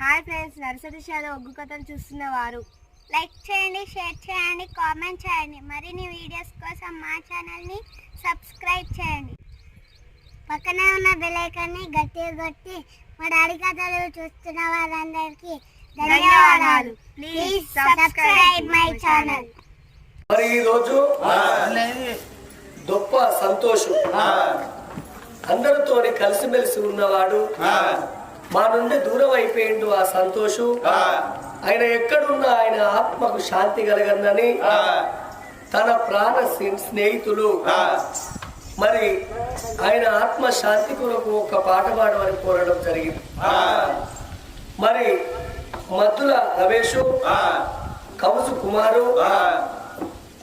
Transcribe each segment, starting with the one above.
Hi friends nursery షాలో ఒగ్గు కథలు చూస్తున్న వారు. లైక్ చేయండి షేర్ చేయండి కామెంట్ చేయండి. మరిన్ని వీడియోస్ కోసం మా ఛానల్ని సబ్స్క్రైబ్ చేయండి. పక్కనే ఉన్న బెల్ ఐకాన్ని గట్టిగా కొట్టి మా డాడీ కథలు చూస్తున్న వారందరికీ ధన్యవాదాలు. ప్లీజ్ సబ్స్క్రైబ్ మై ఛానల్ మరి ఈరోజు గొప్ప సంతోషం. అందరితోని కలిసిమెలిసి ఉన్నవాడు మా నుండి దూరం అయిపోయిండు ఆ సంతోషు. ఆయన ఎక్కడున్నా ఆయన ఆత్మకు శాంతి కలగందని తన ప్రాణ స్నే- స్నేహితులు. మరి ఆయన ఆత్మ శాంతి కొరకు ఒక పాట పాడమని కోరడం జరిగింది. మరి మద్దుల రమేషు కౌసు కుమారు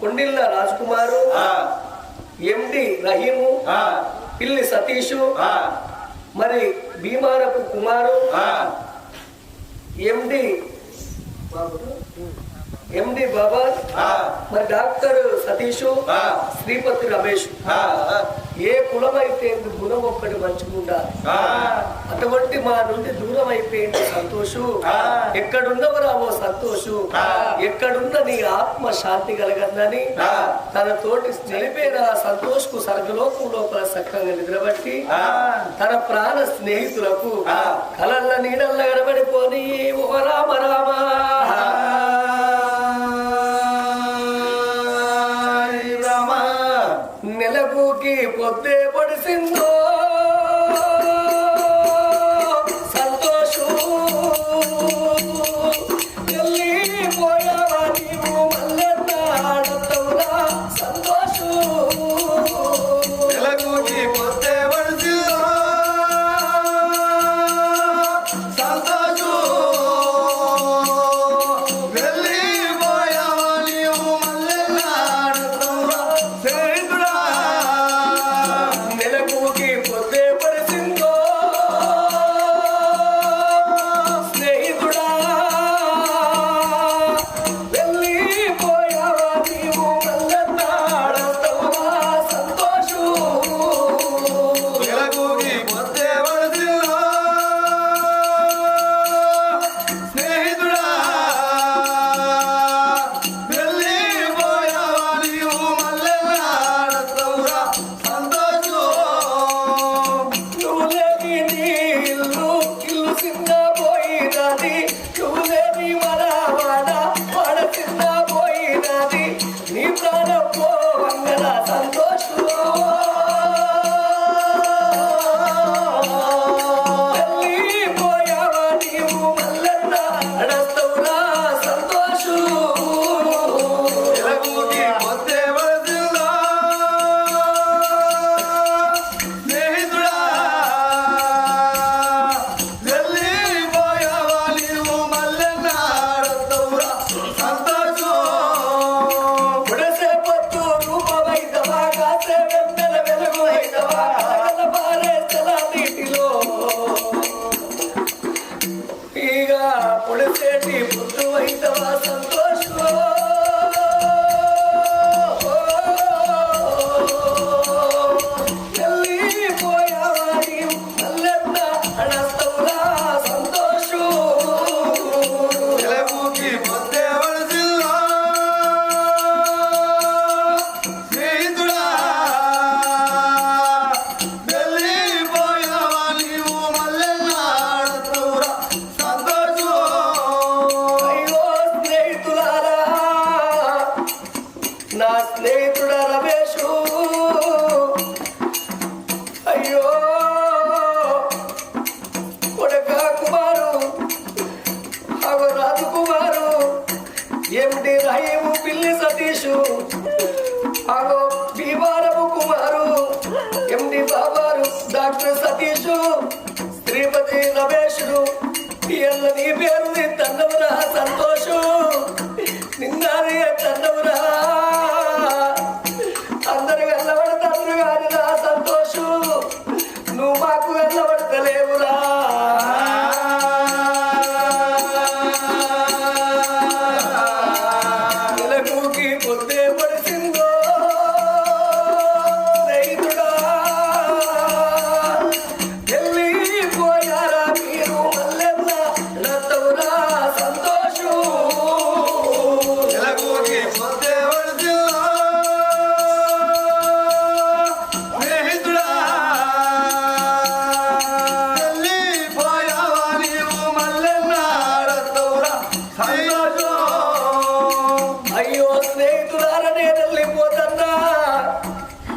కొండిల్ల రాజకుమారు ఎండి రహీము పిల్లి సతీషు మరి భీమారపు కుమారు ఎండి ఎండి బాబా మరి డాక్టర్ సతీషు శ్రీపతి రమేష్. ఏ కులం అయితే గుణం ఒక్కటి మంచిగా అటువంటి మా నుండి దూరం అయిపోయింది సంతోషు? ఎక్కడున్నవరా ఓ సంతోషు? ఎక్కడున్న నీ ఆత్మ శాంతి కలగందని తన తోటి నిలిపేన సంతోష్కు సర్గలోకం లోపల చక్కగా నిద్రబట్టి తన ప్రాణ స్నేహితులకు కలల్ల నీడల్ల కనబడిపోని ఓ రామ రామ. పొద్దే పడిసిందో. సంతోషం. వెళ్ళిపోయావా What the? Doctor Satish Sripathi రమేశుడు ఎల్ల నీ పేరు నీ తండవురా సంతోషు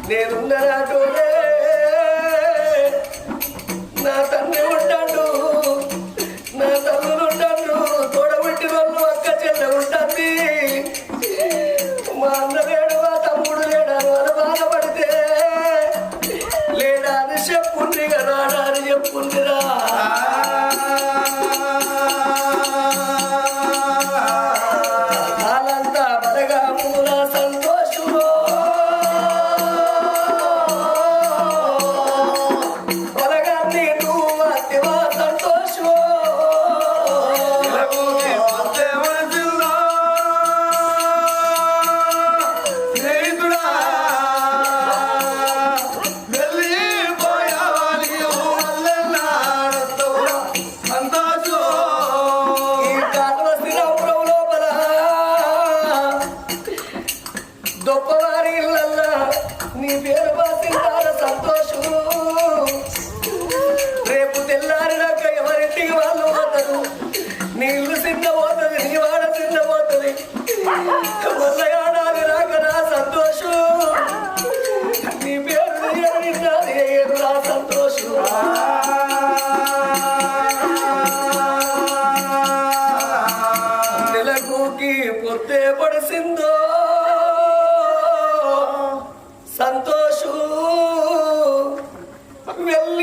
నేనున్న నాతోనే నా తండ్రి నా తల్లులు ఉంటాడు తోడబుట్టి వాళ్ళు అక్క చెల్లె మా అన్న సంతోషు. వెళ్ళ